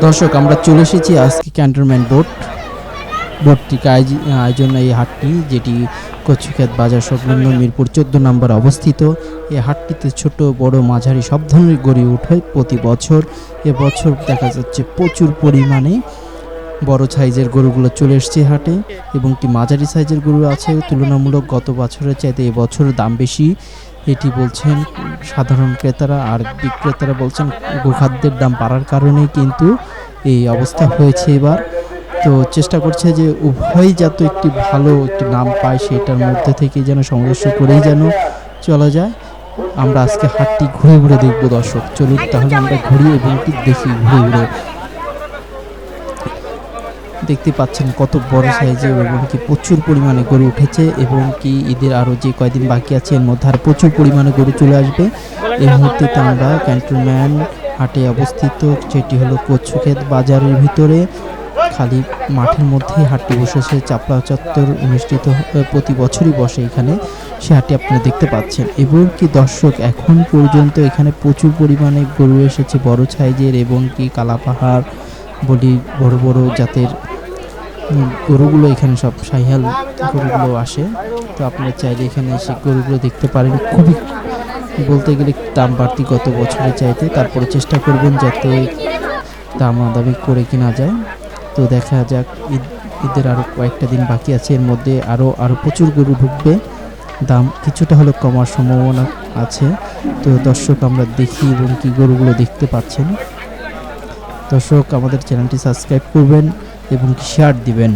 দর্শক, আমরা চলে এসেছি আজকে ক্যান্টনমেন্ট বোর্ড আয়োজি- আয়োজন এই হাটটি, যেটি কচুক্ষেত বাজার সংলগ্ন মিরপুর চোদ্দ নম্বর অবস্থিত। এই হাটটিতে ছোট, বড়, মাঝারি সব ধরনের গড়ে ওঠে প্রতি বছর। এবছর দেখা যাচ্ছে প্রচুর পরিমাণে বড় সাইজের গরুগুলো চলে এসছে হাটে এবং কি মাঝারি সাইজের গরু আছে। তুলনামূলক গত বছরের চাইতে এবছর দাম বেশি। এটি বলছেন সাধারণ ক্রেতারা আর বিক্রেতারা বলছেন গোখাদ্যের দাম বাড়ার কারণে কিন্তু এই অবস্থা হয়েছে এবার। তো চেষ্টা করছে যে উভয় যাতে একটি ভালো একটি নাম পায়, সেটার মধ্যে থেকে যেন সংঘর্ষ করেই যেন চলা যায়। আমরা আজকে হাটটি ঘুরে ঘুরে দেখব দর্শক। চলুন তাহলে আমরা ঘুরি এবং দেখি ঘুরে ঘুরে দেখতে পাচ্ছেন কত বড় সাইজে এবং কি প্রচুর পরিমাণে গরু উঠেছে এবং কি ঈদের আরও যে কয়দিন বাকি আছে, এর মধ্যে আর প্রচুর পরিমাণে গরু চলে আসবে। এই মুহূর্তে আমরা ক্যান্টনম্যান হাটে অবস্থিত, যেটি হলো কচুক্ষেত বাজারের ভিতরে। খালি মাঠের মধ্যে হাটটি বসেছে চাপড়া চত্বর অনুষ্ঠিত প্রতি বছরই বসে এখানে। সে হাটটি আপনারা দেখতে পাচ্ছেন। এবং কি দর্শক, এখন পর্যন্ত এখানে প্রচুর পরিমাণে গরু এসেছে বড় সাইজের এবং কি কালাপাহাড় বলি বড় বড় জাতের গরুগুলো এখানে সব সাহিয়াল গরুগুলো আসে। তো আপনারা চাইলে এখানে এসে গরুগুলো দেখতে পারেন। খুবই বলতে গেলে দাম বাড়তি গত বছরে চাইতে। তারপরে চেষ্টা করবেন যাতে দাম দামাদামি করে কিনা যায়। তো দেখা যাক, ঈদ, ঈদের আরও কয়েকটা দিন বাকি আছে। এর মধ্যে আরও আরও প্রচুর গরু ঢুকবে। দাম কিছুটা হলেও কমার সম্ভাবনা আছে। তো দর্শক, আমরা দেখি এবং কি গরুগুলো দেখতে পাচ্ছেন। দর্শক, আমাদের চ্যানেলটি সাবস্ক্রাইব করবেন। এবং শেয়ার দিবেন।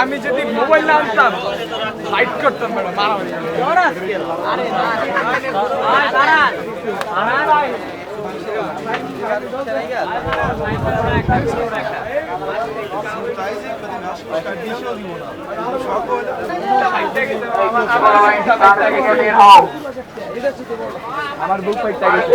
আমি যদি মোবাইল না আনতাম ফাইট করতাম ম্যাডাম মারামারি আমার বুক ফাইটটা গেছে।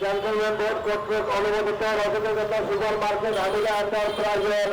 ক্যান্টনমেন্ট বোর্ড কর্তৃক অনুমোদিত রজনীগন্ধা সুপার মার্কেট হাবিলা এন্টারপ্রাইজের